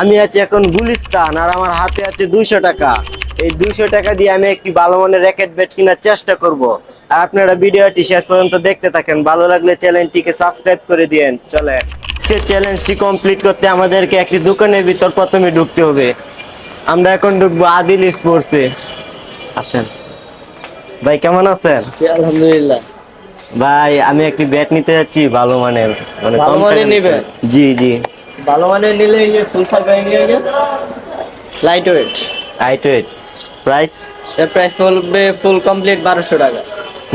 আমি আছি এখন গুলিস্তান আর আমার হাতে আছে দুইশো টাকা। এই দুইশো টাকা দিয়ে আমি একটি ভালো মানের র্যাকেট ব্যাট কেনার চেষ্টা করব। আর আপনারা ভিডিওটি শেষ পর্যন্ত দেখতে থাকেন। ভালো লাগলে চ্যানেলটিকে সাবস্ক্রাইব করে দিয়েন। চলে চ্যালেঞ্জটি কমপ্লিট করতে আমাদেরকে একটি দোকানের ভিতর প্রথমে ঢুকতে হবে। আমরা এখন ঢুকবো আদিল স্পোর্টসে আসেন। ভাই কেমন আছেন? আলহামদুলিল্লাহ। ভাই আমি একটি ব্যাট নিতে যাচ্ছি ভালো মানের। মানে? জি জি। ভালো মানের নিলে এই যে ফুল সাইজ নিয়ে গেলে light weight I two eight price এর প্রাইস পড়বে ফুল কমপ্লিট বারোশো টাকা।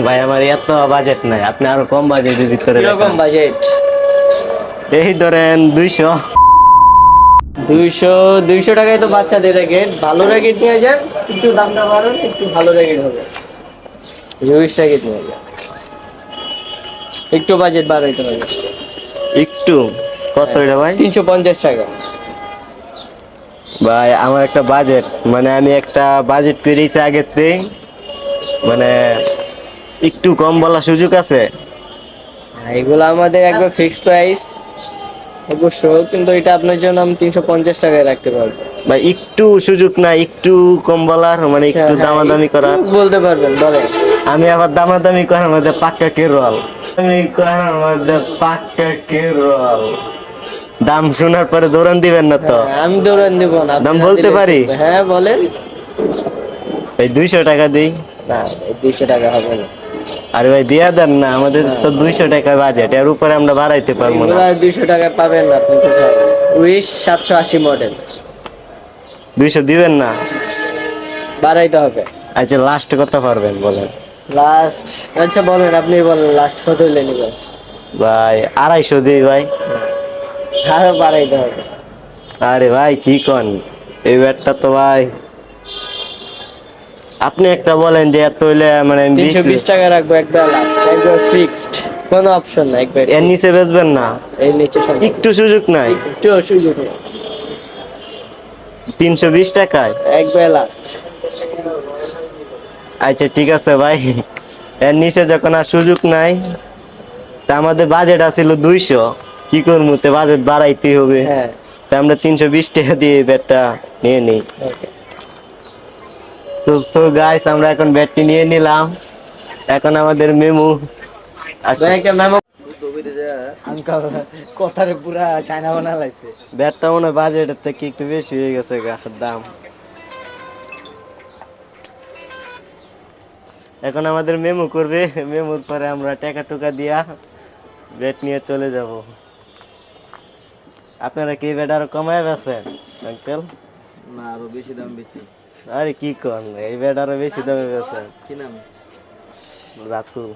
ভাই আমার এত বাজেট নাই। আপনি আরও কম বাজেটের ভিতরে কীরকম দেখান। বাজেট এই ধরেন দুইশো। দুইশো দুইশো টাকায় তো বাচ্চাদের র্যাকেট ভালো র্যাকেট নিয়ে যান একটু দামটা বাড়ান একটু ভালো র্যাকেট হবে। রুইস র্যাকেট নিয়ে যান। একটু বাজেট বাড়াইতে হবে। একটু। কত এটা ভাই? তিনশো পঞ্চাশ টাকা। ভাই আমার একটা বাজেট মানে আমি একটা বাজেট করেছি আগের থেকে মানে একটু কম বলার সুযোগ আছে। এগুলো আমাদের একবার ফিক্স প্রাইস অবশ্য কিন্তু এটা আপনার জন্য আমি তিনশো পঞ্চাশ টাকায় রাখতে পারব। ভাই একটু সুযোগ না একটু কম বলার মানে আচ্ছা, একটু হ্যাঁ, দামাদামি করার। বলতে পারবেন বলেন। আমি আবার দামাদামি করার মধ্যে পাক্কা কেরল আমি করার মধ্যে পাক্কা কেরল দাম শোনার পরে দৌড়ান দিবেন না তো? হ্যাঁ, আমি দৌড়ান দিব না দাম বলতে পারি? হ্যাঁ বলেন। এই দুইশো টাকা দিই। না দুইশো টাকা হবে না। আরে ভাই দিয়া দেন না আমাদের তো দুইশো টাকা বাজেট এর উপরে আমরা বাড়াইতে পারব না। দুইশো টাকা পাবেন না আপনি উইশ সাতশো আশি মডেল দুইশো দিবেন না? বাড়াইতে হবে। আচ্ছা লাস্ট কত পারবেন বলেন? লাস্ট আচ্ছা বলেন আপনি বলেন লাস্ট কত হইলে নেবেন? ভাই আড়াইশো দিই ভাই। আরও বাড়াইতে হবে আরে ভাই কি কন? এই ব্যাটটা তো ভাই। আপনি একটা বলেন যে এত হইলে মানে আমি তিনশো বিক্রি- বিশ টাকা রাখব লাস্ট একবার ফিক্সড কোনো অপশন না একবার এর নিচে বেচবেন না? এই নিচে একটু সুযোগ নাই? একটু সুযোগ নেই। তিনশো বিশ টাকায়? একবার লাস্ট আচ্ছা ঠিক আছে ভাই। এর নিচে যখন আর সুযোগ নাই তা আমাদের বাজেট আছিল দুইশো। কি করব? তে বাজেট বাড়াইতে হবে। হ্যাঁ। তা আমরা তিনশো বিশ টাকা দিয়ে ব্যাটটা নিয়ে নিই। তো সো গাইস আমরা এখন ব্যাটটি নিয়ে নিলাম। এখন আমাদের মেমু আচ্ছা ব্যাংকে মেমো। কথারে পুরা চায়না বানা লাগছে ব্যাটটা মনে হয় বাজেটের থেকে একটু বেশি হয়ে গেছে গাছের দাম। এখন আমাদের মেমো করবে। মেমোর পরে আমরা টাকা টুকা দিয়া ব্যাট নিয়ে চলে যাব। আপনারা কি বেটার আরও কমায় বেছেন আঙ্কেল না আরও বেশি দাম বেচি। আরে কি কন এই আরও বেশি দামে বেছেন কি নাম? রাতুল